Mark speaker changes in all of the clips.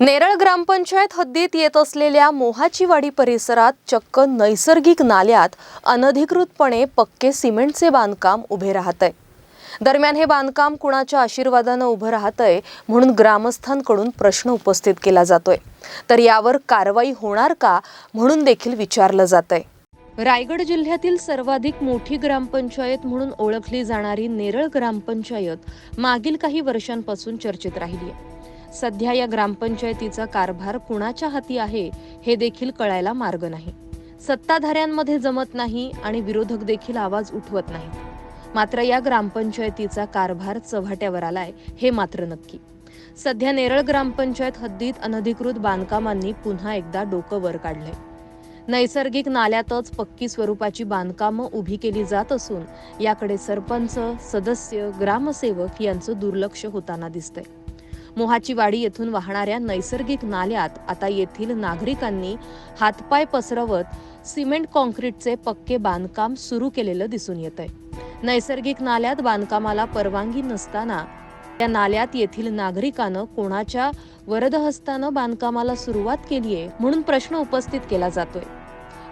Speaker 1: नेरळ ग्रामपंचायत हद्दीत येत असलेल्या मोहाचीवाडी परिसरात चक्क नैसर्गिक नाल्यात अनधिकृतपणे पक्के सिमेंटचे बांधकाम उभे राहत दरम्यान हे बांधकाम कुणाच्या आशीर्वादानं उभं राहतंय म्हणून ग्रामस्थांकडून प्रश्न उपस्थित केला जातोय. तर यावर कारवाई होणार का म्हणून देखील विचारलं जातंय. रायगड जिल्ह्यातील सर्वाधिक मोठी ग्रामपंचायत म्हणून ओळखली जाणारी नेरळ ग्रामपंचायत मागील काही वर्षांपासून चर्चेत राहिली आहे. सध्या या ग्रामपंचायतीचा कारभार कुणाच्या हाती आहे हे देखील कळायला मार्ग नाही. सत्ताधाऱ्यांमध्ये जमत नाही आणि विरोधक देखील आवाज उठवत नाहीत. मात्र या ग्रामपंचायतीचा कारभार चव्हाट्यावर आलाय हे मात्र नक्की. सध्या नेरळ ग्रामपंचायत हद्दीत अनधिकृत बांधकामांनी पुन्हा एकदा डोकं वर काढलंय. नैसर्गिक नाल्यातच पक्की स्वरूपाची बांधकामं उभी केली जात असून याकडे सरपंच सदस्य ग्रामसेवक यांचं दुर्लक्ष होताना दिसतंय. मोहाची वाडी येथून वाहणाऱ्या नैसर्गिक नाल्यात आता येथील नागरिकांनी हातपाय पसरवत सिमेंट कॉन्क्रीटचे पक्के बांधकाम सुरू केलेलं दिसून येत आहे नैसर्गिक नाल्यात बांधकामाला परवानगी नसताना त्या नाल्यात येथील नागरिकानं कोणाच्या वरदहस्तानं बांधकामाला सुरुवात केली आहे म्हणून प्रश्न उपस्थित केला जातोय.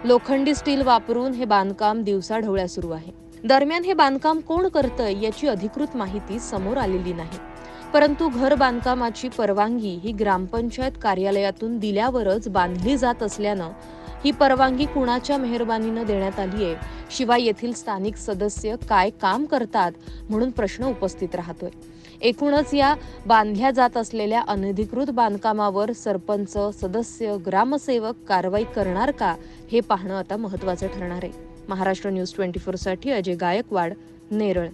Speaker 1: लोखंडी स्टील वापरून हे बांधकाम दिवसाढवळ्या सुरू आहे. दरम्यान हे बांधकाम कोण करतंय याची अधिकृत माहिती समोर आलेली नाही. परंतु घर बांधकामाची परवानगी ही ग्रामपंचायत कार्यालयातून दिल्यावरच बांधली जात असल्यानं ही परवानगी कुणाच्या मेहरबानीनं देण्यात आली आहे? शिवाय येथील स्थानिक सदस्य काय काम करतात म्हणून प्रश्न उपस्थित राहतोय. एकूणच या बांधल्या जात असलेल्या अनधिकृत बांधकामावर सरपंच सदस्य ग्रामसेवक कारवाई करणार का हे पाहणं आता महत्वाचं ठरणार आहे. महाराष्ट्र न्यूज ट्वेंटी साठी अजय गायकवाड नेरळ.